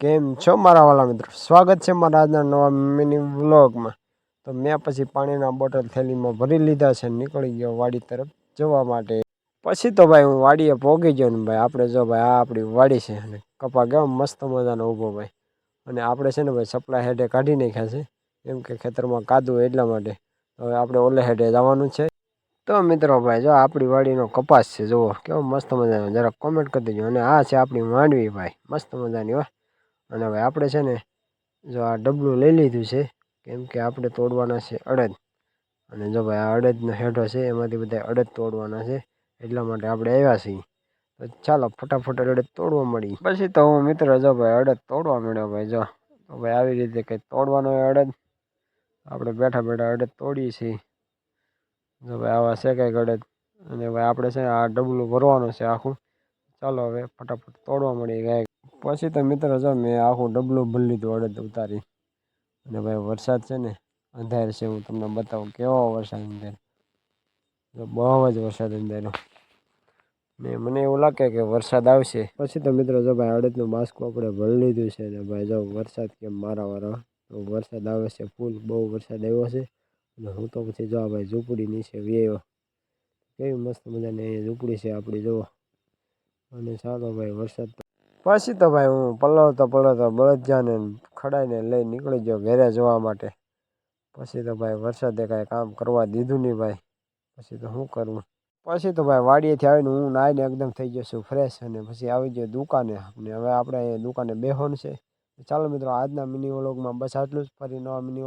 કેમ છો મારા વાલા મિત્રો? સ્વાગત છે મારા આજના નવા મિની વ્લોગમાં તો મેં પછી પાણીના બોટલ થેલીમાં ભરી લીધા છે, નીકળી ગયો વાડી તરફ જવા માટે. પછી તો ભાઈ હું વાડીએ પહોંચી ગયો ને ભાઈ, આપણે જો ભાઈ આ આપણી વાડી છે અને કપા ગયો મસ્ત મજાનો ઊભો ભાઈ. અને આપણે છે ને ભાઈ સપ્લાય હેડે કાઢી નાખ્યા છે કેમ કે ખેતરમાં કાદવું એટલા માટે. હવે આપણે ઓલે હેડે જવાનું છે. તો મિત્રો ભાઈ જો આપણી વાડીનો કપાસ છે, જુઓ, કેવો મસ્ત મજાનો. જરા કોમેન્ટ કરી દેજો. અને આ છે આપણી માંડવી ભાઈ. મસ્ત મજાની હો. અને હવે આપણે છે ને જો આ ડબલું લઈ લીધું છે, કેમ કે આપણે તોડવાના છે અડદ. અને જો ભાઈ આ અડદનો હેઠો છે, એમાંથી બધા અડદ તોડવાના છે, એટલા માટે આપણે આવ્યા છીએ. તો ચાલો ફટાફટ અડદ તોડવા મળી પછી તો હું મિત્ર જો ભાઈ અડદ તોડવા મળ્યો ભાઈ જો. તો ભાઈ આવી રીતે કંઈ તોડવાનો હોય અડદ. આપણે બેઠા બેઠા અડદ તોડીએ છીએ. જો ભાઈ આવા છે કંઈક અડદ. અને ભાઈ આપણે છે ને આ ડબલું ભરવાનું છે આખું. ચાલો હવે ફટાફટ તોડવા મળી કાંઈક પછી તો મિત્ર, જો મેં આખું ડબલું ભરી લીધું અડદ ઉતારી. અને ભાઈ વરસાદ છે ને, અંધાર છે, હું તમને બતાવું કેવો વરસાદ અંધાર. તો બહુ જ વરસાદ અંદર ને મને એવું લાગે કે વરસાદ આવશે. પછી તો મિત્રો, જો ભાઈ અડદનું માસ્કું આપણે ભરી લીધું છે ને ભાઈ, જો વરસાદ કેમ મારા વાળા તો વરસાદ આવે છે ફૂલ, બહુ વરસાદ આવ્યો છે. અને હું તો પછી જો ભાઈ ઝૂંપડી નીચે વ્યાયો. કેવી મસ્ત મજાની અહીંયા ઝૂંપડી છે આપણી, જુઓ. અને ચાલો ભાઈ વરસાદ પછી તો ભાઈ હું પલળતો પલળતો બળદજાને ખડાઈને લઈ નીકળી ગયો ઘેરે જવા માટે. પછી તો ભાઈ વરસાદે કાંઈ કામ કરવા દીધું નહીં ભાઈ. પછી તો શું કરવું પછી તો ભાઈ વાડીએથી આવીને હું નાહીને એકદમ થઈ ગયો ફ્રેશ અને પછી આવી ગયો દુકાને. અને હવે આપણે દુકાને બેહોન છે. ચાલો મિત્રો, આજના મિની વ્લોગમાં બસ આટલું જ. ફરી નવા મિની